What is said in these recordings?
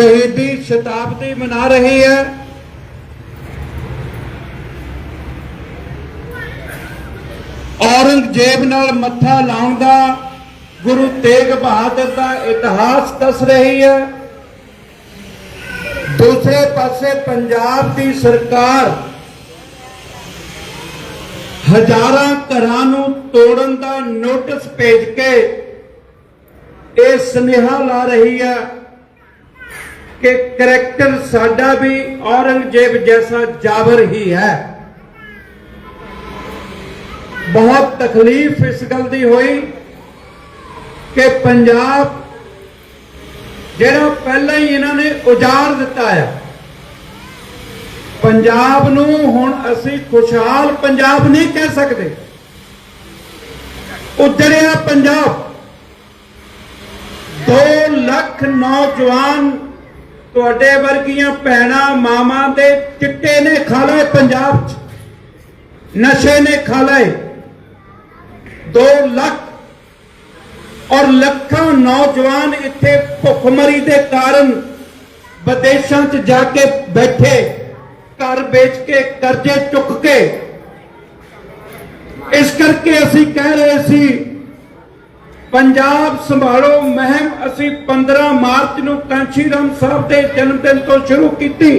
ਸ਼ਹੀਦੀ ਸ਼ਤਾਬਦੀ ਮਨਾ ਰਹੀ ਹੈ। ਔਰੰਗਜ਼ੇਬ ਨਾਲ ਮੱਥਾ ਲਾਉਣ ਦਾ ਗੁਰੂ ਤੇਗ ਬਹਾਦਰ ਦਾ ਇਤਿਹਾਸ ਦੱਸ ਰਹੀ ਹੈ। ਦੂਸਰੇ ਪਾਸੇ ਪੰਜਾਬ ਦੀ ਸਰਕਾਰ ਹਜ਼ਾਰਾਂ ਘਰਾਂ ਨੂੰ ਤੋੜਨ ਦਾ ਨੋਟਿਸ ਭੇਜ ਕੇ ਇਹ ਸੁਨੇਹਾ ਲਾ ਰਹੀ ਹੈ। ਕਿ ਕਰੈਕਟਰ ਸਾਡਾ ਵੀ ਔਰੰਗਜ਼ੇਬ ਜੈਸਾ ਜਾਬਰ ਹੀ ਹੈ। ਬਹੁਤ ਤਕਲੀਫ ਇਸ ਗੱਲ ਦੀ ਹੋਈ ਕਿ ਪੰਜਾਬ ਜਿਹੜਾ ਪਹਿਲਾਂ ਹੀ ਇਹਨਾਂ ਨੇ ਉਜਾੜ ਦਿੱਤਾ ਹੈ ਪੰਜਾਬ ਨੂੰ ਹੁਣ ਅਸੀਂ ਖੁਸ਼ਹਾਲ ਪੰਜਾਬ ਨਹੀਂ ਕਹਿ ਸਕਦੇ। ਉਜੜਿਆ ਪੰਜਾਬ। 2 ਲੱਖ ਨੌਜਵਾਨ ਤੁਹਾਡੇ ਵਰਗੀਆਂ ਭੈਣਾਂ ਮਾਵਾਂ ਦੇ ਚਿੱਟੇ ਨੇ ਖਾ ਲਏ ਪੰਜਾਬ 'ਚ। ਨਸ਼ੇ ਨੇ ਖਾ ਲਏ। 2 ਲੱਖ ਔਰ ਲੱਖਾਂ ਨੌਜਵਾਨ ਇੱਥੇ ਭੁੱਖਮਰੀ ਦੇ ਕਾਰਨ ਵਿਦੇਸ਼ਾਂ 'ਚ ਜਾ ਕੇ ਬੈਠੇ, ਘਰ ਵੇਚ ਕੇ, ਕਰਜ਼ੇ ਚੁੱਕ ਕੇ। ਇਸ ਕਰਕੇ ਅਸੀਂ ਕਹਿ ਰਹੇ ਸੀ ਪੰਜਾਬ ਸੰਭਾਲੋ ਮਹਿਮ। ਅਸੀਂ 15 ਮਾਰਚ ਨੂੰ ਕਾਂਚੀ ਰਾਮ ਸਾਹਿਬ ਦੇ ਜਨਮ ਦਿਨ ਤੋਂ ਸ਼ੁਰੂ ਕੀਤੀ।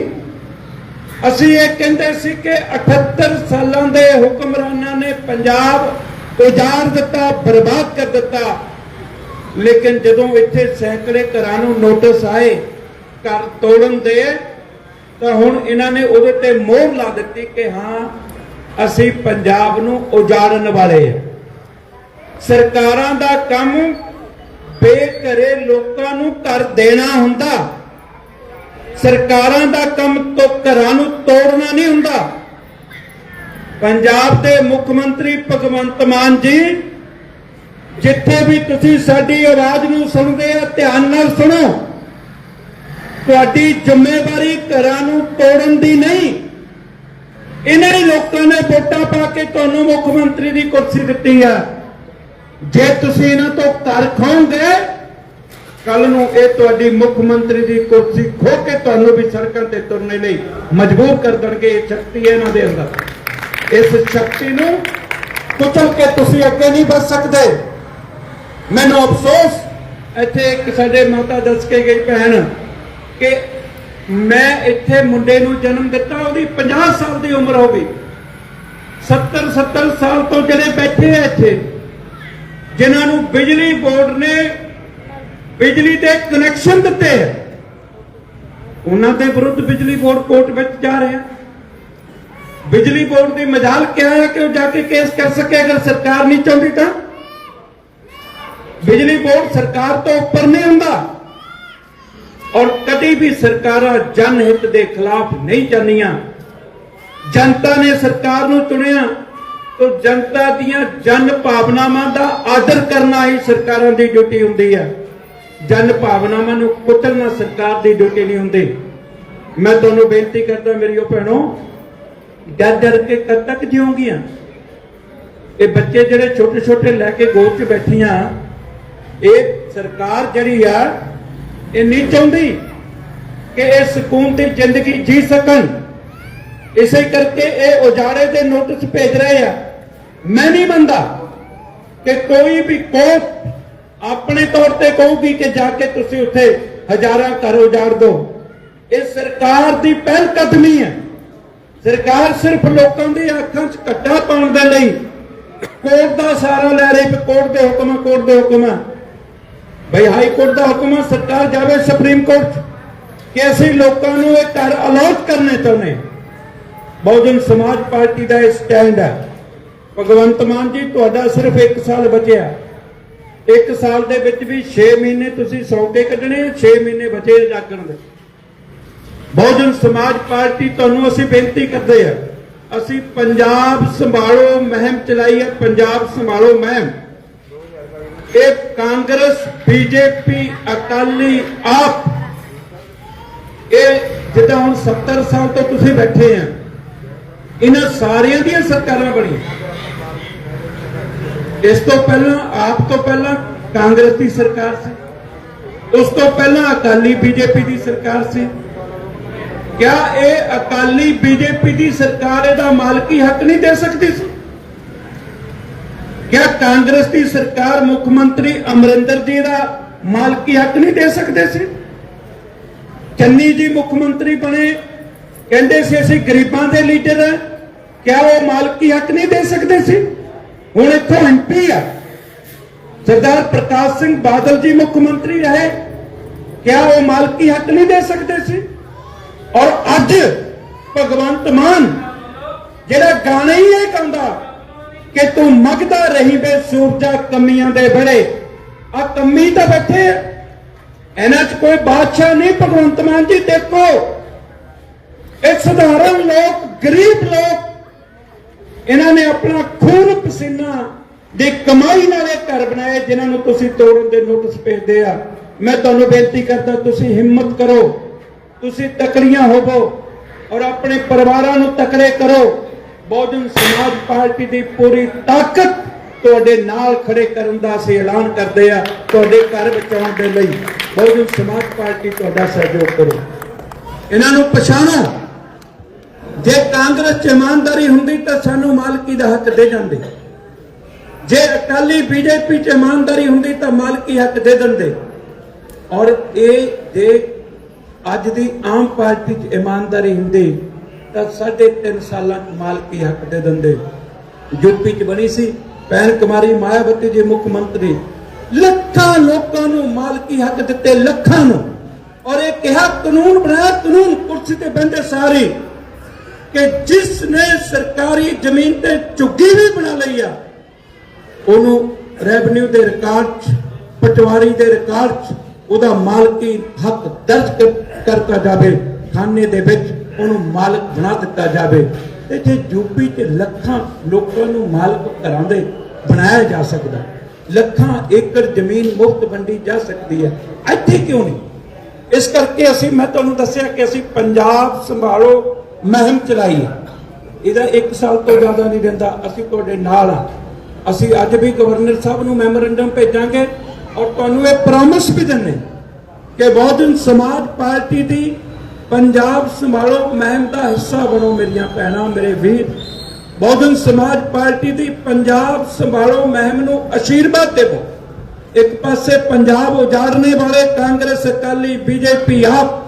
ਅਸੀਂ ਇਹ ਕਹਿੰਦੇ ਸੀ ਕਿ 78 ਸਾਲਾਂ ਦੇ ਹੁਕਮਰਾਨਾਂ ਨੇ ਪੰਜਾਬ ਉਜਾੜ ਦਿੱਤਾ, ਬਰਬਾਦ ਕਰ ਦਿੱਤਾ। ਲੇਕਿਨ ਜਦੋਂ ਇੱਥੇ ਸੈਂਕੜੇ ਘਰਾਂ ਨੂੰ ਨੋਟਿਸ ਆਏ ਘਰ ਤੋੜਨ ਦੇ, ਤਾਂ ਹੁਣ ਇਹਨਾਂ ਨੇ ਉਹਦੇ ਤੇ ਮੋਹਰ ਲਾ ਦਿੱਤੀ ਕਿ ਹਾਂ, ਅਸੀਂ ਪੰਜਾਬ ਨੂੰ ਉਜਾੜਨ ਵਾਲੇ ਹਾਂ। ਸਰਕਾਰਾਂ ਦਾ ਕੰਮ ਬੇਘਰੇ ਲੋਕਾਂ ਨੂੰ ਘਰ ਦੇਣਾ ਹੁੰਦਾ। ਸਰਕਾਰਾਂ ਦਾ ਕੰਮ ਤੋਂ ਘਰਾਂ ਨੂੰ ਤੋੜਨਾ ਨਹੀਂ ਹੁੰਦਾ। ਪੰਜਾਬ ਦੇ ਮੁੱਖ ਮੰਤਰੀ ਭਗਵੰਤ ਮਾਨ ਜੀ, ਜਿੱਥੇ ਵੀ ਤੁਸੀਂ ਸਾਡੀ ਆਵਾਜ਼ ਨੂੰ ਸੁਣਦੇ ਆ, ਧਿਆਨ ਨਾਲ ਸੁਣੋ। ਤੁਹਾਡੀ ਜ਼ਿੰਮੇਵਾਰੀ ਘਰਾਂ ਨੂੰ ਤੋੜਨ ਦੀ ਨਹੀਂ। ਇਹਨਾਂ ਲੋਕਾਂ ਨੇ ਵੋਟਾਂ ਪਾ ਕੇ ਤੁਹਾਨੂੰ ਮੁੱਖ ਮੰਤਰੀ ਦੀ ਕੁਰਸੀ ਦਿੱਤੀ ਆ। ਜੇ ਤੁਸੀਂ ਇਹਨਾਂ ਤੋਂ ਘਰ ਖਾਓਗੇ ਕੱਲ ਨੂੰ ਇਹ ਤੁਹਾਡੀ ਮੁੱਖ ਮੰਤਰੀ ਦੀ ਕੁਰਸੀ ਖੋ ਕੇ ਤੁਹਾਨੂੰ ਵੀ ਸੜਕਾਂ ਤੇ ਤੁਰਨੇ ਲਈ ਮਜਬੂਰ ਕਰ ਦੇਣਗੇ ਇਹ ਸ਼ਕਤੀ ਹੈ ਇਹਨਾਂ ਦੇ ਅੰਦਰ। ਇਸ ਸ਼ਕਤੀ ਨੂੰ ਕੁਚਲ ਕੇ ਤੁਸੀਂ ਅੱਗੇ ਨਹੀਂ ਵੱਧ ਸਕਦੇ। ਮੈਨੂੰ ਅਫਸੋਸ, ਇੱਥੇ ਇੱਕ ਸਾਡੇ ਮਾਤਾ ਦੱਸ ਕੇ ਗਈ ਭੈਣ ਕਿ ਮੈਂ ਇੱਥੇ ਮੁੰਡੇ ਨੂੰ ਜਨਮ ਦਿੱਤਾ, ਉਹਦੀ 50 ਸਾਲ ਦੀ ਉਮਰ ਹੋ ਗਈ। 70 70 ਸਾਲ ਤੋਂ ਜਿਹੜੇ ਬੈਠੇ ਆ ਇੱਥੇ ਜਿਨ੍ਹਾਂ ਨੂੰ ਬਿਜਲੀ ਬੋਰਡ ਨੇ ਬਿਜਲੀ ਦੇ ਕਨੈਕਸ਼ਨ ਦਿੱਤੇ ਆ ਉਹਨਾਂ ਦੇ ਵਿਰੁੱਧ ਬਿਜਲੀ ਬੋਰਡ ਕੋਰਟ ਵਿੱਚ ਜਾ ਰਿਹਾ ਬਿਜਲੀ ਬੋਰਡ ਦੀ ਮਜਾਲ ਕਿਹਾ ਹੈ ਕਿ ਉਹ ਜਾ ਕੇ ਕੇਸ ਕਰ ਸਕੇ ਅਗਰ ਸਰਕਾਰ ਨਹੀਂ ਚਾਹੁੰਦੀ ਤਾਂ? ਬਿਜਲੀ ਬੋਰਡ ਸਰਕਾਰ ਤੋਂ ਉੱਪਰ ਨਹੀਂ ਹੁੰਦਾ। ਔਰ ਕਦੀ ਵੀ ਸਰਕਾਰਾਂ ਜਨ ਹਿੱਤ ਦੇ ਖਿਲਾਫ ਨਹੀਂ ਜਾਂਦੀਆਂ। ਜਨਤਾ ਨੇ ਸਰਕਾਰ ਨੂੰ ਚੁਣਿਆ। ਤਾਂ ਜਨਤਾ ਦੀਆਂ ਜਨ ਭਾਵਨਾਵਾਂ ਦਾ ਆਦਰ ਕਰਨਾ ਹੀ ਸਰਕਾਰਾਂ ਦੀ ਡਿਊਟੀ ਹੁੰਦੀ ਹੈ ਜਨ ਭਾਵਨਾਵਾਂ ਨੂੰ ਕੁੱਟਣਾ ਸਰਕਾਰ ਦੀ ਡਿਊਟੀ ਨਹੀਂ ਹੁੰਦੀ। ਮੈਂ ਤੁਹਾਨੂੰ ਬੇਨਤੀ ਕਰਦਾ ਮੇਰੀਓ ਭੈਣੋ, ਡਰ ਡਰ ਕੇ ਕਦ ਤੱਕ ਜਿਉਂਗੀਆਂ ਇਹ ਬੱਚੇ ਜਿਹੜੇ ਛੋਟੇ ਛੋਟੇ ਲੈ ਕੇ ਗੋਦ 'ਚ ਬੈਠੀਆਂ, ਇਹ ਸਰਕਾਰ ਜਿਹੜੀ ਆ, ਇਹ ਨਹੀਂ ਚਾਹੁੰਦੀ ਕਿ ਇਹ ਸਕੂਨ ਦੀ ਜ਼ਿੰਦਗੀ ਜੀ ਸਕਣ। ਇਸੇ ਕਰਕੇ ਇਹ ਉਜਾੜੇ ਦੇ ਨੋਟਿਸ ਭੇਜ ਰਹੇ ਆ। ਮੈਂ ਨਹੀਂ ਮੰਨਦਾ ਕਿ ਕੋਈ ਵੀ ਕੋਰਟ ਆਪਣੇ ਤੌਰ ਤੇ ਕਹੂਗੀ ਕਿ ਜਾ ਕੇ ਤੁਸੀਂ ਉੱਥੇ ਹਜ਼ਾਰਾਂ ਘਰ ਉਜਾੜ ਦਿਓ ਇਹ ਸਰਕਾਰ ਦੀ ਪਹਿਲ ਕਦਮੀ ਹੈ। ਸਰਕਾਰ ਸਿਰਫ ਲੋਕਾਂ ਦੀ ਅੱਖਾਂ 'ਚ ਕੱਟਾ ਪਾਉਣ ਦੇ ਲਈ ਕੋਰਟ ਦਾ ਸਹਾਰਾ ਲੈ ਰਹੀ ਕੋਰਟ ਦੇ ਹੁਕਮ ਆ, ਕੋਰਟ ਦੇ ਹੁਕਮ ਹੈ ਭਈ ਹਾਈ ਕੋਰਟ ਦਾ ਹੁਕਮ ਹੈ ਸਰਕਾਰ ਜਾਵੇ ਸੁਪਰੀਮ ਕੋਰਟ 'ਚ ਕਿ ਅਸੀਂ ਲੋਕਾਂ ਨੂੰ ਇਹ ਘਰ ਅਲਾਟ ਕਰਨੇ ਚਾਹੁੰਦੇ ਬਹੁਜਨ ਸਮਾਜ ਪਾਰਟੀ ਦਾ ਇਹ ਸਟੈਂਡ ਹੈ। ਭਗਵੰਤ ਮਾਨ ਜੀ, ਤੁਹਾਡਾ ਸਿਰਫ 1 ਸਾਲ ਬਚਿਆ। 1 ਸਾਲ ਦੇ ਵਿੱਚ ਵੀ 6 ਮਹੀਨੇ ਤੁਸੀਂ ਸੌ ਕੱਢਣੇ 6 ਮਹੀਨੇ ਬਚੇ ਜਾਗਣ ਦੇ। ਬਹੁਜਨ ਸਮਾਜ ਪਾਰਟੀ ਤੁਹਾਨੂੰ ਅਸੀਂ ਬੇਨਤੀ ਕਰਦੇ ਆ, ਅਸੀਂ ਪੰਜਾਬ ਸੰਭਾਲੋ ਮਹਿਮ ਚਲਾਈ ਹੈ ਪੰਜਾਬ ਸੰਭਾਲੋ ਮਹਿਮ। ਇਹ ਕਾਂਗਰਸ, ਬੀਜੇਪੀ, ਅਕਾਲੀ, ਆਪ, ਇਹ ਜਿੱਦਾਂ ਹੁਣ 70 ਸਾਲ ਤੋਂ ਤੁਸੀਂ ਬੈਠੇ ਆ, ਇਹਨਾਂ ਸਾਰਿਆਂ ਦੀਆਂ ਸਰਕਾਰਾਂ ਬਣੀਆਂ। ਇਸ ਤੋਂ ਪਹਿਲਾਂ, ਆਪ ਤੋਂ ਪਹਿਲਾਂ ਕਾਂਗਰਸ ਦੀ ਸਰਕਾਰ ਸੀ। ਉਸ ਤੋਂ ਪਹਿਲਾਂ ਅਕਾਲੀ ਬੀਜੇਪੀ ਦੀ ਸਰਕਾਰ ਸੀ। ਕਿਆ ਇਹ ਅਕਾਲੀ ਬੀਜੇਪੀ ਦੀ ਸਰਕਾਰ ਇਹਦਾ ਮਾਲਕੀ ਹੱਕ ਨਹੀਂ ਦੇ ਸਕਦੀ ਸੀ? ਕਿਆ ਕਾਂਗਰਸ ਦੀ ਸਰਕਾਰ ਮੁੱਖ ਮੰਤਰੀ ਅਮਰਿੰਦਰ ਜੀ ਦਾ ਮਾਲਕੀ ਹੱਕ ਨਹੀਂ ਦੇ ਸਕਦੇ ਸੀ? ਚੰਨੀ ਜੀ ਮੁੱਖ ਮੰਤਰੀ ਬਣੇ। ਕਹਿੰਦੇ ਸੀ, ਅਸੀਂ ਗਰੀਬਾਂ ਦੇ ਲੀਡਰ ਹਾਂ। ਕਿਆ ਉਹ ਮਾਲਕੀ ਹੱਕ ਨਹੀਂ ਦੇ ਸਕਦੇ ਸੀ? ਹੁਣ ਇੱਥੋਂ ਐਮਪੀ ਆ। ਸਰਦਾਰ ਪ੍ਰਕਾਸ਼ ਸਿੰਘ ਬਾਦਲ ਜੀ ਮੁੱਖ ਮੰਤਰੀ ਰਹੇ। ਕਿਆ ਉਹ ਮਾਲਕੀ ਹੱਕ ਨਹੀਂ ਦੇ ਸਕਦੇ ਸੀ? ਔਰ ਅੱਜ ਭਗਵੰਤ ਮਾਨ, ਜਿਹੜਾ ਗਾਣਾ ਹੀ ਇਹ ਗਾਉਂਦਾ ਕਿ ਤੂੰ ਮਗਦਾ ਰਹੀ ਵੇ ਸੂਰਜਾ ਕਮੀਆਂ ਦੇ ਬੜੇ ਆ ਕਮੀ ਤਾਂ ਬੈਠੇ ਆ। ਇਹਨਾਂ 'ਚ ਕੋਈ ਬਾਦਸ਼ਾਹ ਨਹੀਂ, ਭਗਵੰਤ ਮਾਨ ਜੀ, ਦੇਖੋ। ਇਹ ਸਧਾਰਨ ਲੋਕ, ਗਰੀਬ ਲੋਕ ਇਹਨਾਂ ਨੇ ਆਪਣਾ ਖੂਨ ਪਸੀਨਾ ਦੀ ਕਮਾਈ ਨਾਲ ਇਹ ਘਰ ਬਣਾਏ ਜਿਨ੍ਹਾਂ ਨੂੰ ਤੁਸੀਂ ਤੋੜਨ ਦੇ ਨੋਟਿਸ ਭੇਜਦੇ ਆ। ਮੈਂ ਤੁਹਾਨੂੰ ਬੇਨਤੀ ਕਰਦਾ, ਤੁਸੀਂ ਹਿੰਮਤ ਕਰੋ, ਤੁਸੀਂ ਤਕੜੀਆਂ ਹੋਵੋ ਔਰ ਆਪਣੇ ਪਰਿਵਾਰਾਂ ਨੂੰ ਤਕੜੇ ਕਰੋ। ਬਹੁਜਨ ਸਮਾਜ ਪਾਰਟੀ ਦੀ ਪੂਰੀ ਤਾਕਤ ਤੁਹਾਡੇ ਨਾਲ ਖੜੇ ਕਰਨ ਦਾ ਅਸੀਂ ਐਲਾਨ ਕਰਦੇ ਆ, ਤੁਹਾਡੇ ਘਰ ਬਚਾਉਣ ਦੇ ਲਈ। ਬਹੁਜਨ ਸਮਾਜ ਪਾਰਟੀ ਤੁਹਾਡਾ ਸਹਿਯੋਗ ਕਰੋ। ਇਹਨਾਂ ਨੂੰ ਪਛਾਣੋ। ਜੇ ਕਾਂਗਰਸ ਚ ਇਮਾਨਦਾਰੀ ਹੁੰਦੀ ਤਾਂ ਸਾਨੂੰ ਮਾਲਕੀ ਦਾ ਹੱਕ ਦੇ ਜਾਂਦੇ ਜੇ ਅਕਾਲੀ ਬੀਜੇਪੀ ਚ ਇਮਾਨਦਾਰੀ ਹੁੰਦੀ ਤਾਂ ਮਾਲਕੀ ਹੱਕ ਦੇ ਦਿੰਦੇ। ਔਰ ਇਹ ਜੇ ਅੱਜ ਦੀ ਆਮ ਪਾਰਟੀ ਚ ਇਮਾਨਦਾਰੀ ਹੁੰਦੀ ਤਾਂ ਸਾਢੇ ਤਿੰਨ ਸਾਲਾਂ ਚ ਮਾਲਕੀ ਹੱਕ ਦੇ ਦਿੰਦੇ। ਯੂਪੀ ਚ ਬਣੀ ਸੀ ਪੈਨ ਕੁਮਾਰੀ ਮਾਇਆਵਤੀ ਜੀ ਮੁੱਖ ਮੰਤਰੀ। ਲੱਖਾਂ ਲੋਕਾਂ ਨੂੰ ਮਾਲਕੀ ਹੱਕ ਦਿੱਤੇ, ਲੱਖਾਂ ਨੂੰ। ਔਰ ਇਹ ਕਿਹਾ ਕਾਨੂੰਨ ਬਣਾਇਆ, ਕਾਨੂੰਨ ਕੁਰਸੀ ਤੇ ਬੰਦੇ ਸਾਰੇ। ਕਿ ਜਿਸ ਨੇ ਸਰਕਾਰੀ ਜ਼ਮੀਨ ਤੇ ਝੁੱਗੀ ਵੀ ਬਣਾ ਲਈ ਆ, ਉਹਨੂੰ ਰੈਵਨਿਊ ਦੇ ਰਿਕਾਰਡ 'ਚ, ਪਟਵਾਰੀ ਦੇ ਰਿਕਾਰਡ 'ਚ, ਉਹਦਾ ਮਾਲਕੀ ਹੱਕ ਦਰਜ ਕਰਤਾ ਜਾਵੇ ਖਾਨੇ ਦੇ ਵਿੱਚ ਉਹਨੂੰ ਮਾਲਕ ਬਣਾ ਦਿੱਤਾ ਜਾਵੇ। ਤੇ ਜੇ ਯੂਪੀ 'ਚ ਲੱਖਾਂ ਲੋਕਾਂ ਨੂੰ ਮਾਲਕ ਘਰਾਂ ਦੇ ਬਣਾਇਆ ਜਾ ਸਕਦਾ। ਲੱਖਾਂ ਏਕੜ ਜ਼ਮੀਨ ਮੁਫਤ ਵੰਡੀ ਜਾ ਸਕਦੀ ਹੈ। ਇੱਥੇ ਕਿਉਂ ਨਹੀਂ? ਇਸ ਕਰਕੇ ਅਸੀਂ, ਮੈਂ ਤੁਹਾਨੂੰ ਦੱਸਿਆ ਕਿ ਅਸੀਂ ਪੰਜਾਬ ਸੰਭਾਲੋ ਮਹਿਮ ਚਲਾਈ। ਇਹਦਾ 1 ਸਾਲ ਤੋਂ ਜ਼ਿਆਦਾ ਨਹੀਂ ਦਿੰਦਾ ਅਸੀਂ ਤੁਹਾਡੇ ਨਾਲ ਆ। ਅਸੀਂ ਅੱਜ ਵੀ ਗਵਰਨਰ ਸਾਹਿਬ ਨੂੰ ਮੈਮੋਰੈਂਡਮ ਭੇਜਾਂਗੇ ਔਰ ਤੁਹਾਨੂੰ ਇਹ ਪ੍ਰੋਮਿਸ ਵੀ ਦਿੰਨੇ ਕਿ ਬਹੁਜਨ ਸਮਾਜ ਪਾਰਟੀ ਦੀ ਪੰਜਾਬ ਸੰਭਾਲੋ, ਮਹਿਮ ਦਾ ਹਿੱਸਾ ਬਣੋ ਮੇਰੀਆਂ ਭੈਣਾਂ, ਮੇਰੇ ਵੀਰ। ਬਹੁਜਨ ਸਮਾਜ ਪਾਰਟੀ ਦੀ ਪੰਜਾਬ ਸੰਭਾਲੋ, ਮਹਿਮ ਨੂੰ ਅਸ਼ੀਰਵਾਦ ਦੇਵੋ। ਇੱਕ ਪਾਸੇ ਪੰਜਾਬ ਉਜਾੜਨੇ ਵਾਲੇ ਕਾਂਗਰਸ, ਅਕਾਲੀ, ਬੀਜੇਪੀ, ਆਪ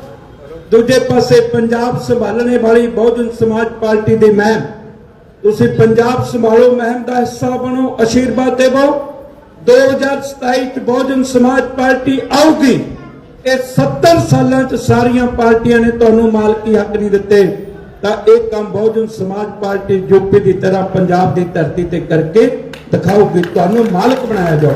ਦੂਜੇ ਪਾਸੇ ਪੰਜਾਬ ਸੰਭਾਲਣੇ ਵਾਲੀ ਬਹੁਜਨ ਸਮਾਜ ਪਾਰਟੀ ਦੀ ਮਹਿਮ। ਤੁਸੀਂ ਪੰਜਾਬ ਸੰਭਾਲੋ, ਮਹਿਮ ਦਾ ਹਿੱਸਾ ਬਣੋ, ਅਸ਼ੀਰਵਾਦ ਦੇਵੋ। 2027 ਚ ਬਹੁਜਨ ਸਮਾਜ ਪਾਰਟੀ ਆਊਗੀ। ਇਹ 70 ਸਾਲਾਂ ਚ ਸਾਰੀਆਂ ਪਾਰਟੀਆਂ ਨੇ ਤੁਹਾਨੂੰ ਮਾਲਕੀ ਹੱਕ ਨਹੀਂ ਦਿੱਤੇ। ਤਾਂ ਇਹ ਕੰਮ ਬਹੁਜਨ ਸਮਾਜ ਪਾਰਟੀ ਯੂਪੀ ਦੀ ਤਰ੍ਹਾਂ ਪੰਜਾਬ ਦੀ ਧਰਤੀ ਤੇ ਕਰਕੇ ਦਿਖਾਊਗੀ। ਤੁਹਾਨੂੰ ਮਾਲਕ ਬਣਾਇਆ ਜਾਓ